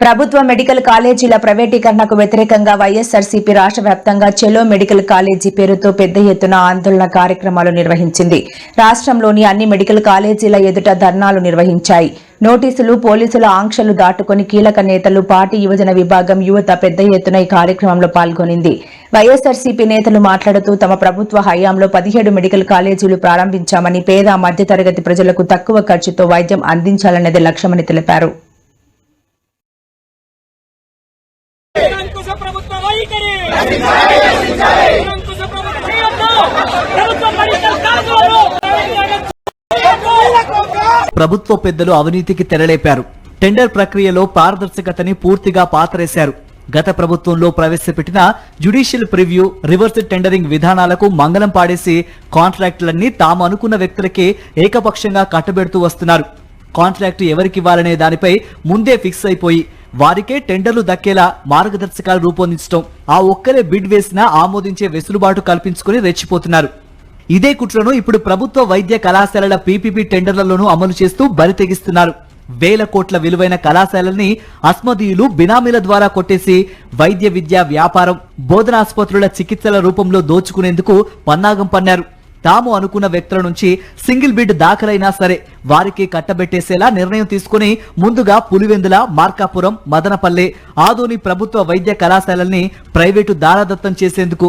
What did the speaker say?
ప్రభుత్వ మెడికల్ కాలేజీల ప్రైవేటీకరణకు వ్యతిరేకంగా వైఎస్ఆర్సీపీ రాష్ట్ర వ్యాప్తంగా చెలో మెడికల్ కాలేజీ పేరుతో పెద్ద ఎత్తున ఆందోళన కార్యక్రమాలు నిర్వహించింది. రాష్ట్రంలోని అన్ని మెడికల్ కాలేజీల ఎదుట ధర్నాలు నిర్వహించాయి. నోటీసులు పోలీసుల ఆంక్షలు దాటుకుని కీలక నేతలు పార్టీ యువజన విభాగం యువత పెద్ద ఎత్తున ఈ కార్యక్రమంలో పాల్గొనింది. వైఎస్ఆర్సీపీ నేతలు మాట్లాడుతూ తమ ప్రభుత్వ హయాంలో పదిహేడు మెడికల్ కాలేజీలు ప్రారంభించామని పేద మధ్యతరగతి ప్రజలకు తక్కువ ఖర్చుతో వైద్యం అందించాలన్నది లక్ష్యమని తెలిపారు. వైఖరి ప్రభుత్వ ప్రభుత్వ పెద్దలు అవినీతికి తెరలేపారు. టెండర్ ప్రక్రియలో పారదర్శకతని పూర్తిగా పాతరేశారు. గత ప్రభుత్వంలో ప్రవేశపెట్టిన జ్యుడిషియల్ ప్రివ్యూ రివర్స్ టెండరింగ్ విధానాలకు మంగళం పాడేసి కాంట్రాక్టులన్నీ తాము అనుకున్న వ్యక్తులకే ఏకపక్షంగా కట్టబెడుతూ వస్తున్నారు. కాంట్రాక్టు ఎవరికివ్వాలనే దానిపై ముందే ఫిక్స్ అయిపోయి వారికే టెండర్లు దక్కేలా మార్గదర్శకాలు రూపొందించడం ఆ ఒక్కరే బిడ్ వేసినా ఆమోదించే వెసులుబాటు కల్పించుకుని రెచ్చిపోతున్నారు. ఇదే కుట్రను ఇప్పుడు ప్రభుత్వ వైద్య కళాశాలల పీపీపీ టెండర్లలోనూ అమలు చేస్తూ బరి తెగిస్తున్నారు. వేల కోట్ల విలువైన కళాశాలల్ని అస్మదీయులు బినామీల ద్వారా కొట్టేసి వైద్య విద్య వ్యాపారం బోధనాసుపత్రుల చికిత్సల రూపంలో దోచుకునేందుకు పన్నాగం పన్నారు. తాము అనుకున్న వ్యక్తుల నుంచి సింగిల్ బిడ్ దాఖలైనా సరే వారికి కట్టబెట్టేసేలా నిర్ణయం తీసుకుని ముందుగా పులివెందుల మార్కాపురం మదనపల్లె ఆదోని ప్రభుత్వ వైద్య కళాశాలల్ని ప్రైవేటు దారాదత్తం చేసేందుకు